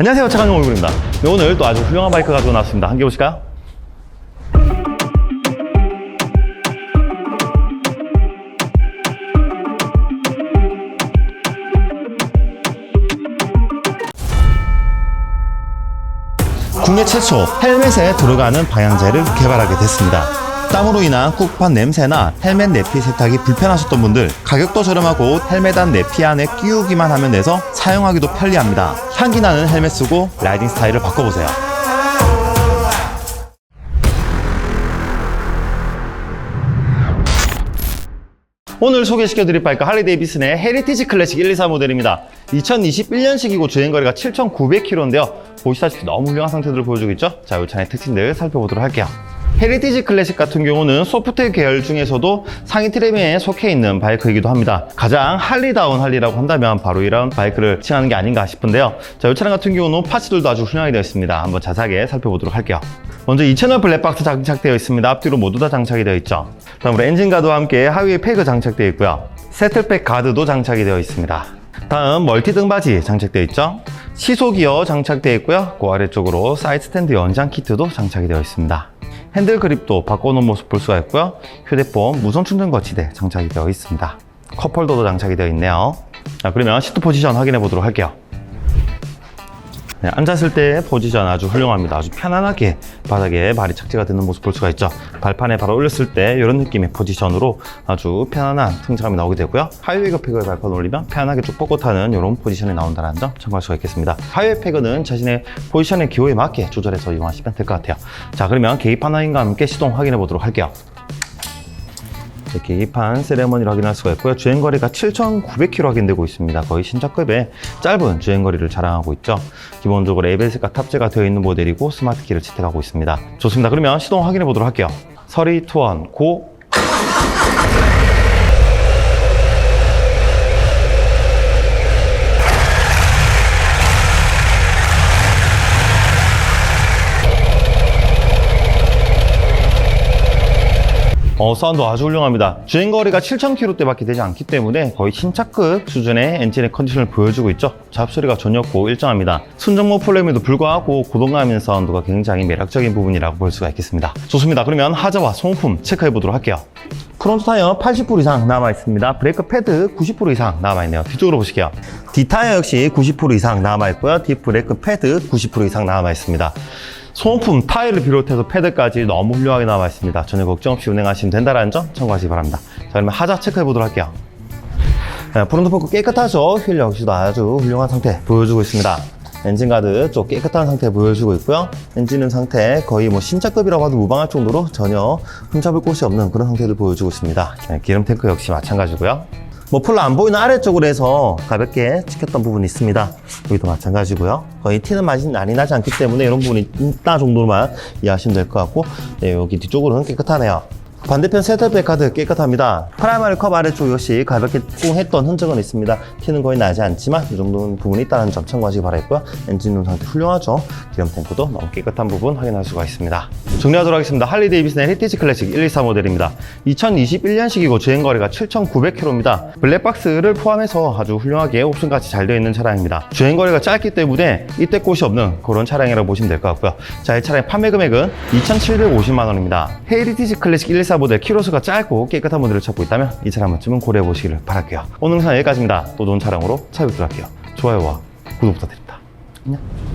안녕하세요 차관용 얼굴입니다 네, 오늘 또 아주 훌륭한 바이크 가지고 나왔습니다 함께 보실까요? 국내 최초 헬멧에 들어가는 방향제를 개발하게 됐습니다. 땀으로 인한 쿡판 냄새나 헬멧 내피 세탁이 불편하셨던 분들 가격도 저렴하고 헬멧 안 내피 안에 끼우기만 하면 돼서 사용하기도 편리합니다. 향기 나는 헬멧 쓰고 라이딩 스타일을 바꿔보세요. 오늘 소개시켜드릴 바이크 할리 데이비슨의 헤리티지 클래식 124 모델입니다. 2021년식이고 주행거리가 7,900km인데요. 보시다시피 너무 훌륭한 상태들을 보여주고 있죠? 자, 이 차의 특징들 살펴보도록 할게요. 헤리티지 클래식 같은 경우는 소프트 계열 중에서도 상위 트림에 속해 있는 바이크이기도 합니다. 가장 할리다운 할리라고 한다면 바로 이런 바이크를 칭하는 게 아닌가 싶은데요. 자, 이 차량 같은 경우는 파츠들도 아주 훌륭하게 되어 있습니다. 한번 자세하게 살펴보도록 할게요. 먼저 2채널 블랙박스 장착되어 있습니다. 앞뒤로 모두 다 장착이 되어 있죠. 다음으로 엔진 가드와 함께 하위에 패그 장착되어 있고요. 세틀백 가드도 장착이 되어 있습니다. 다음 멀티 등받이 장착되어 있죠. 시소 기어 장착되어 있고요. 그 아래쪽으로 사이드 스탠드 연장 키트도 장착이 되어 있습니다. 핸들 그립도 바꿔놓은 모습 볼 수가 있고요. 휴대폰 무선 충전 거치대 장착이 되어 있습니다. 컵홀더도 장착이 되어 있네요. 자, 그러면 시트 포지션 확인해 보도록 할게요. 네, 앉았을 때 포지션 아주 훌륭합니다. 아주 편안하게 바닥에 발이 착지가 되는 모습 볼 수가 있죠. 발판에 바로 올렸을 때 이런 느낌의 포지션으로 아주 편안한 승차감이 나오게 되고요. 하이웨이 패그에 발판 올리면 편하게 쭉 뻗고 타는 이런 포지션이 나온다는 점 참고할 수가 있겠습니다. 하이웨이 패그는 자신의 포지션의 기호에 맞게 조절해서 이용하시면 될 것 같아요. 자, 그러면 계기판 확인과 함께 시동 확인해 보도록 할게요. 계기판 세레머니를 확인할 수가 있고요. 주행거리가 7,900km 확인되고 있습니다. 거의 신차급의 짧은 주행거리를 자랑하고 있죠. 기본적으로 ABS가 탑재가 되어 있는 모델이고 스마트키를 채택하고 있습니다. 좋습니다. 그러면 시동 확인해 보도록 할게요. 3, 2, 1, 고! 어, 사운드 아주 훌륭합니다. 주행거리가 7,000km대밖에 되지 않기 때문에 거의 신차급 수준의 엔진의 컨디션을 보여주고 있죠. 잡소리가 전혀 없고 일정합니다. 순정모 플레임에도 불구하고 고동감 있는 사운드가 굉장히 매력적인 부분이라고 볼 수가 있겠습니다. 좋습니다. 그러면 하자와 소모품 체크해 보도록 할게요. 프론트 타이어 80% 이상 남아 있습니다. 브레이크 패드 90% 이상 남아 있네요. 뒤쪽으로 보실게요. 뒤 타이어 역시 90% 이상 남아 있고요. 뒤 브레이크 패드 90% 이상 남아 있습니다. 소모품 타일을 비롯해서 패드까지 너무 훌륭하게 남아 있습니다. 전혀 걱정 없이 운행하시면 된다는 점 참고하시기 바랍니다. 자, 그러면 하자 체크해 보도록 할게요. 네, 프론트 포크 깨끗하죠? 휠 역시도 아주 훌륭한 상태 보여주고 있습니다. 엔진 가드 쪽 깨끗한 상태 보여주고 있고요. 엔진은 상태 거의 뭐 신차급이라고 해도 무방할 정도로 전혀 흠잡을 곳이 없는 그런 상태를 보여주고 있습니다. 네, 기름 탱크 역시 마찬가지고요. 머플러 안 보이는 아래쪽으로 해서 가볍게 찍혔던 부분이 있습니다. 여기도 마찬가지고요. 거의 티는 맛이 많이 나지 않기 때문에 이런 부분이 있다 정도로만 이해하시면 될 것 같고 네, 여기 뒤쪽으로는 깨끗하네요. 반대편 세트백 카드 깨끗합니다. 프라이머리 컵 아래쪽 역시 가볍게 꽁했던 흔적은 있습니다. 티는 거의 나지 않지만 이 정도는 부분이 있다는 점 참고하시기 바라겠고요. 엔진룸 상태 훌륭하죠. 기름 탱크도 너무 깨끗한 부분 확인할 수가 있습니다. 정리하도록 하겠습니다. 할리 데이비슨의 헤리티지 클래식 124 모델입니다. 2021년식이고 주행거리가 7,900km입니다. 블랙박스를 포함해서 아주 훌륭하게 옵션같이 잘 되어 있는 차량입니다. 주행거리가 짧기 때문에 이때 꽃이 없는 그런 차량이라고 보시면 될 것 같고요. 자, 이 차량의 판매 금액은 2,750만 원입니다. 헤리티지 클래식 124 모델 키로수가 짧고 깨끗한 모델을 찾고 있다면 이 차량 한번쯤은 고려해 보시기를 바랄게요. 오늘 영상 여기까지입니다. 또 좋은 차량으로 찾아뵙도록 할게요. 좋아요와 구독 부탁드립니다. 안녕.